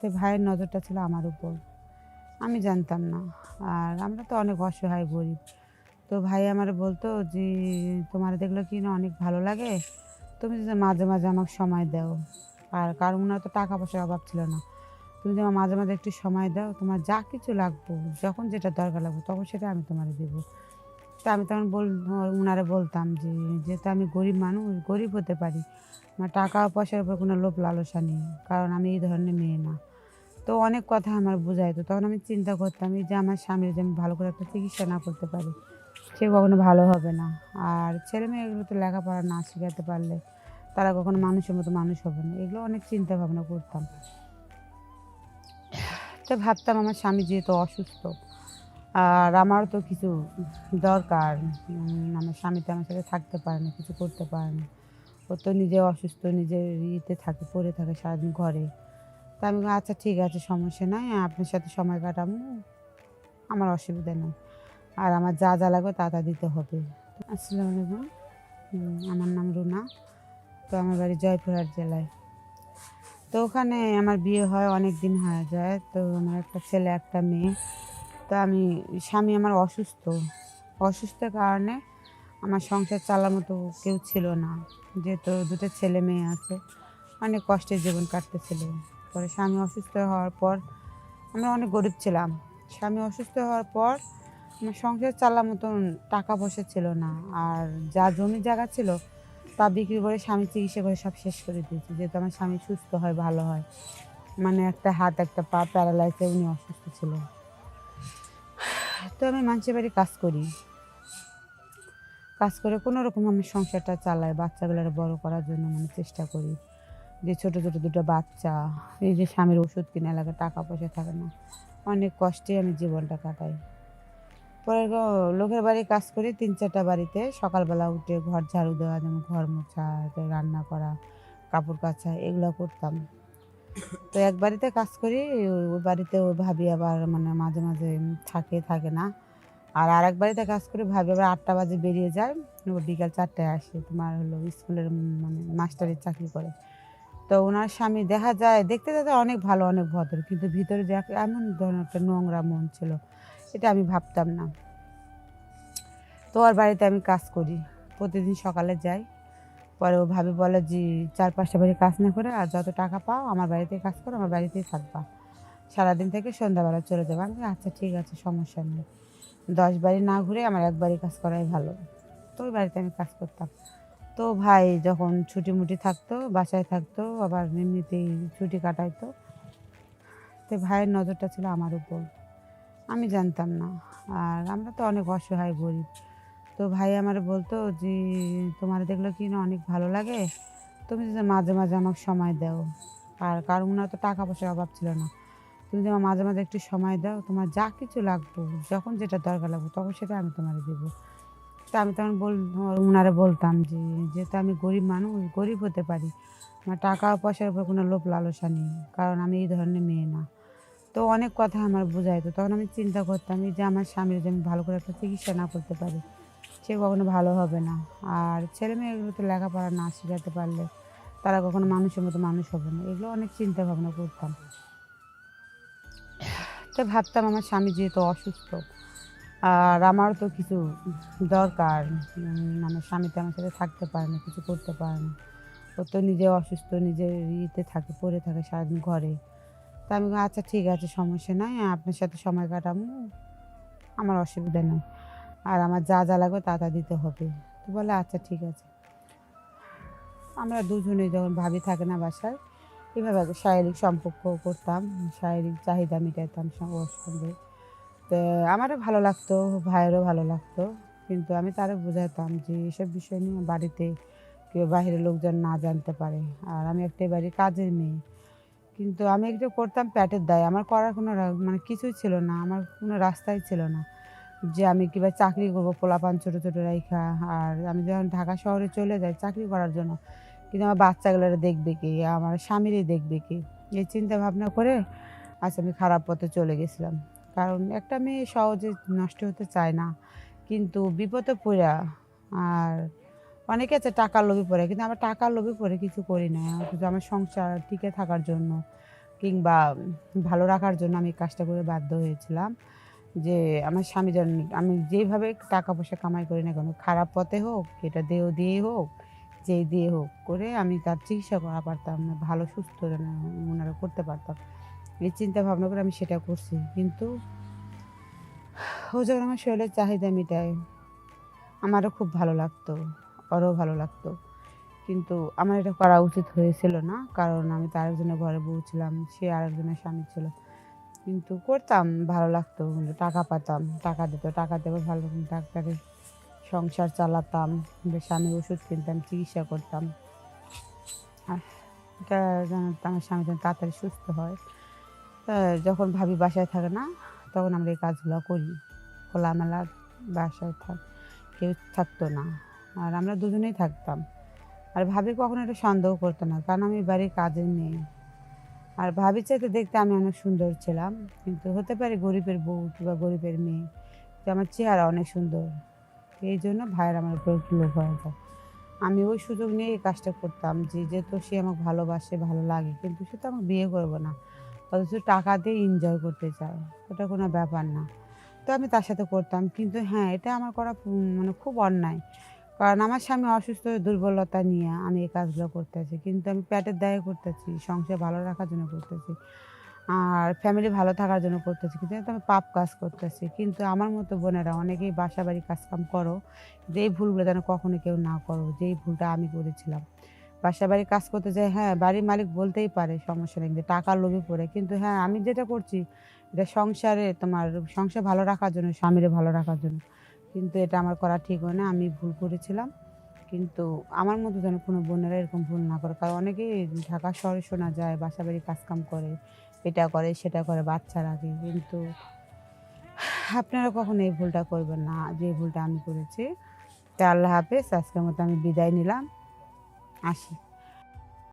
তো ভাইয়ের নজরটা ছিল আমার উপর। আমি জানতাম না। আর আমরা তো অনেক অসহায় গরিব। তো ভাই আমার বলতো যে, তোমার দেখল কি না অনেক ভালো লাগে? তুমি যদি মাঝে মাঝে আমাকে সময় দাও। আর কারণ ওনার তো টাকা পয়সার অভাব ছিল না। তুমি যদি আমার মাঝে মাঝে একটু সময় দাও, তোমার যা কিছু লাগবো, যখন যেটা দরকার লাগবে, তখন সেটা আমি তোমার দেবো। তা আমি তখন বল, ওনারে বলতাম যে, যেহেতু আমি গরিব মানুষ, গরিব হতে পারি, আমার টাকা পয়সার উপর কোনো লোভ লালসা নেই, কারণ আমি এই ধরনের মেয়ে না। তো অনেক কথা আমার বোঝাইতো তখন আমি চিন্তা করতাম যে আমার স্বামীর যে আমি ভালো করে একটা চিকিৎসা না করতে পারি, সে কখনো ভালো হবে না। আর ছেলে মেয়েগুলো তো লেখাপড়া না শেখাতে পারলে তারা কখনো মানুষের মতো মানুষ হবে না। এগুলো অনেক চিন্তা ভাবনা করতাম। তো ভাবতাম আমার স্বামী যেহেতু অসুস্থ, আর আমারও তো কিছু দরকার। আমার স্বামী তো আমার সাথে থাকতে পারে না, কিছু করতে পারে না। ও তো নিজে অসুস্থ, নিজের ইয়েতে থাকে, পড়ে থাকে সারাদিন ঘরে। তা আমি আচ্ছা ঠিক আছে, সমস্যা নাই, আপনার সাথে সময় কাটাবো, আমার অসুবিধা নেই। আর আমার যা যা লাগবে তা তা দিতে হবে। আসসালামু আলাইকুম। আমার নাম রুনা। তো আমার বাড়ি জয়পুরহাট জেলায়। তো ওখানে আমার বিয়ে হয় অনেক দিন হয়ে যায়। তো আমার একটা ছেলে, একটা মেয়ে। তো আমি, স্বামী আমার অসুস্থ। অসুস্থের কারণে আমার সংসার চালার মতো কেউ ছিল না। যেহেতু দুটো ছেলে মেয়ে আছে, অনেক কষ্টের জীবন কাটতেছিল। পরে স্বামী অসুস্থ হওয়ার পর আমরা অনেক গরিব ছিলাম। স্বামী অসুস্থ হওয়ার পর আমার সংসার চালার মতন টাকা পয়সা ছিল না। আর যা জমি জায়গা ছিল, তা বিক্রি করে স্বামী চিকিৎসা করে সব শেষ করে দিয়েছি। যেহেতু আমার স্বামী সুস্থ হয়, ভালো হয় মানে একটা হাত, একটা পা প্যারালাইসে উনি অসুস্থ ছিল। তো আমি মানুষের বাড়ি কাজ করি। কাজ করে কোনো রকম আমি সংসারটা চালাই বাচ্চাগুলোর বড় করার জন্য মানে চেষ্টা করি। যে ছোট ছোট দুটো বাচ্চা, এই যে স্বামীর ওষুধ কিনে লাগে টাকা পয়সা থাকে না। অনেক কষ্টে আমি জীবনটা কাটাই। পরে লোকের বাড়ি কাজ করি, তিন চারটা বাড়িতে। সকালবেলা উঠে ঘর ঝাড়ু দেওয়া, যেমন ঘর মোছা রান্না করা, কাপড় কাচা, এগুলো করতাম। তো এক বাড়িতে কাজ করি, ওই- বাড়িতে ওই ভাবি আবার মানে মাঝে মাঝে থাকে থাকে না। আর আরেক বাড়িতে কাজ করে, ভাবি আবার আটটা বাজে বেরিয়ে যায়। বিকাল চারটায় আসে, তোমার হলো স্কুলের মানে মাস্টারের চাকরি করে। তো ওনার স্বামী দেখা যায়, দেখতে দেখতে অনেক ভালো, অনেক ভদ্র, কিন্তু ভিতরে যে এমন ধরনের একটা নোংরা মন ছিল, এটা আমি ভাবতাম না। তো ওর বাড়িতে আমি কাজ করি, প্রতিদিন সকালে যাই, পরে ও ভাবি বলে যে, চার পাঁচটা বাড়ি কাজ না করে, আর যত টাকা পাও, আমার বাড়িতে কাজ করো, আমার বাড়িতেই থাকবা। সারাদিন থেকে সন্ধ্যাবেলা চলে যাব। আমি আচ্ছা ঠিক আছে, সমস্যা নেই। দশ বাড়ি না ঘুরে আমার এক বাড়ি কাজ করাই ভালো। তো ওই বাড়িতে আমি কাজ করতাম। তো ভাই যখন ছুটি মুটি থাকতো, বাসায় থাকতো, আবার এমনিতেই ছুটি কাটাইতো। তো ভাইয়ের নজরটা ছিল আমার উপর। আমি জানতাম না। আর আমরা তো অনেক অসহায় গরিব। তো ভাই আমার বলতো যে, তোমার দেখল কি না অনেক ভালো লাগে? তুমি যদি মাঝে মাঝে আমাকে সময় দাও। আর কারণ ওনার তো টাকা পয়সার অভাব ছিল না। তুমি যদি আমার মাঝে মাঝে একটু সময় দাও, তোমার যা কিছু লাগবো, যখন যেটা দরকার লাগবে, তখন সেটা আমি তোমার দেবো। তা আমি তখন বল, ওনারে বলতাম যে, যেহেতু আমি গরিব মানুষ, গরিব হতে পারি, আমার টাকা পয়সার উপর কোনো লোভ লালসা নেই, কারণ আমি এই ধরনের মেয়ে না। তো অনেক কথা আমার বোঝাইতো, তখন আমি চিন্তা করতাম যে আমার স্বামীর যে আমি ভালো করে একটা চিকিৎসা না করতে পারি, সে কখনো ভালো হবে না। আর ছেলে মেয়েগুলো তো লেখাপড়া না শেখাতে পারলে, তারা কখনো মানুষের মতো মানুষ হবে না, এগুলো অনেক চিন্তা ভাবনা করতাম। তো ভাবতাম আমার স্বামী যেহেতু অসুস্থ আর আমারও তো কিছু দরকার মানে আমার স্বামী তো আমার সাথে থাকতে পারে না, কিছু করতে পারে না। ও তো নিজে অসুস্থ নিজের ইতে থাকে, পড়ে থাকে সারাদিন ঘরে। তা আমি আচ্ছা ঠিক আছে, সমস্যা নাই, আপনার সাথে সময় কাটাবো, আমার অসুবিধা নেই। আর আমার যা যা লাগবে তা তা দিতে হবে। তো বলে আচ্ছা ঠিক আছে। আমরা দুজনে যখন ভাবি থাকে না বাসায়, এভাবে শারীরিক সম্পর্ক করতাম, শারীরিক চাহিদা মেটাইতাম ওর সঙ্গে। তো আমারও ভালো লাগতো, ভাইয়েরও ভালো লাগতো। কিন্তু আমি তারও বোঝাতাম যে এসব বিষয় নিয়ে বাড়িতে কেউ বাইরের লোকজন না জানতে পারে। আর আমি একটা বাড়ির কাজের মেয়ে। কিন্তু আমি একটু করতাম প্যাটের দায়। আমার করার কোনো মানে কিছুই ছিল না। আমার কোনো রাস্তাই ছিল না যে আমি কিবা চাকরি করব পোলাপান ছোটো ছোটো রাইখা। আর আমি যখন ঢাকা শহরে চলে যাই চাকরি করার জন্য, কিন্তু আমার বাচ্চাগুলোর দেখবে কি? আমার স্বামীরই দেখবে কি? এই চিন্তা ভাবনা করে আচ্ছা আমি খারাপ পথে চলে গেছিলাম। কারণ একটা মেয়ে সহজে নষ্ট হতে চায় না। কিন্তু বিপদে পড়া আর অনেকে আছে টাকার লোভে পড়ে, কিন্তু আমার টাকার লোভে পড়ে কিছু করি না। শুধু আমার সংসার টিকে থাকার জন্য কিংবা ভালো রাখার জন্য আমি কাজটা করে বাধ্য হয়েছিলাম যে আমার স্বামী যেন, আমি যেভাবে টাকা পয়সা কামাই করি না কেন, খারাপ পথে হোক, এটা দেহ দিয়েই হোক, যেই দিয়ে হোক করে আমি তার চিকিৎসা করা পারতাম, ভালো, সুস্থ যেন ওনারা করতে পারতাম। এই চিন্তা ভাবনা করে আমি সেটা করছি। কিন্তু ও যখন আমার শরীরের চাহিদা মেটায়, আমারও খুব ভালো লাগতো, ওরও ভালো লাগতো। কিন্তু আমার এটা করা উচিত হয়েছিল না, কারণ আমি তো আরেকজনের ঘরে বউ ছিলাম, সে আরেকজনের স্বামী ছিল। কিন্তু করতাম, ভালো লাগতো, কিন্তু টাকা পাতাম, টাকা দিত, টাকা দেবো ভালো রকম ডাক্তারে সংসার চালাতাম স্বামীর ওষুধ কিনতাম, চিকিৎসা করতাম। আর এটা যেন আমার স্বামী যেন তাড়াতাড়ি সুস্থ হয়। যখন ভাবি বাসায় থাকে না, তখন আমরা এই কাজগুলো করি। খোলামেলা বাসায় থাক কেউ থাকতো না। আর আমরা দুজনেই থাকতাম। আর ভাবি কখনো এটা সন্দেহ করতো না, কারণ আমি বাড়ির কাজের মেয়ে। আর ভাবি চাইতে দেখতে আমি অনেক সুন্দর ছিলাম, কিন্তু হতে পারে গরিবের বউ কিংবা গরিবের মেয়ে যে আমার চেহারা অনেক সুন্দর। এই জন্য ভাইয়ের আমার উপর একটু লোভ হয়ে যায়। আমি ওই সুযোগ নিয়ে এই কাজটা করতাম যে, যেহেতু সে আমাকে ভালোবাসে, ভালো লাগে, কিন্তু সে তো আমাকে বিয়ে করব না। অথচ টাকা দিয়ে এনজয় করতে চায়। ওটা কোনো ব্যাপার না। তো আমি তার সাথে করতাম। কিন্তু হ্যাঁ এটা আমার করা মানে খুব অন্যায়। কারণ আমার স্বামী অসুস্থ, দুর্বলতা নিয়ে আমি এই কাজগুলো করতেছি কিন্তু আমি পেটের দায়ে করতেছি, সংসার ভালো রাখার জন্য করতেছি। আর ফ্যামিলি ভালো থাকার জন্য করতেছি। কিন্তু আমি পাপ কাজ করতেছি। কিন্তু আমার মতো বোনেরা অনেকেই বাসা বাড়ি কাজকাম করো। যেই ভুলগুলো যেন কখনো কেউ না করো। যেই ভুলটা আমি করেছিলাম। বাসা বাড়ি কাজ করতে যাই হ্যাঁ বাড়ির মালিক বলতেই পারে, সমস্যা নেই টাকার লোভে পড়ে। কিন্তু হ্যাঁ আমি যেটা করছি, এটা সংসারে তোমার সংসার ভালো রাখার জন্য, স্বামীরে ভালো রাখার জন্য। কিন্তু এটা আমার করা ঠিক হয় না, আমি ভুল করেছিলাম। কিন্তু আমার মতো যেন কোনো বোনেরা এরকম ভুল না করে। কারণ অনেকেই ঢাকা শহরে শোনা যায় বাসা বাড়ি কাজকাম করে, এটা করে, সেটা করে বাচ্চা রাখে কিন্তু আপনারা কখনো এই ভুলটা করবেন না, যে ভুলটা আমি করেছি। তা আল্লাহ হাফেজ, আজকের মতো আমি বিদায় নিলাম। আসি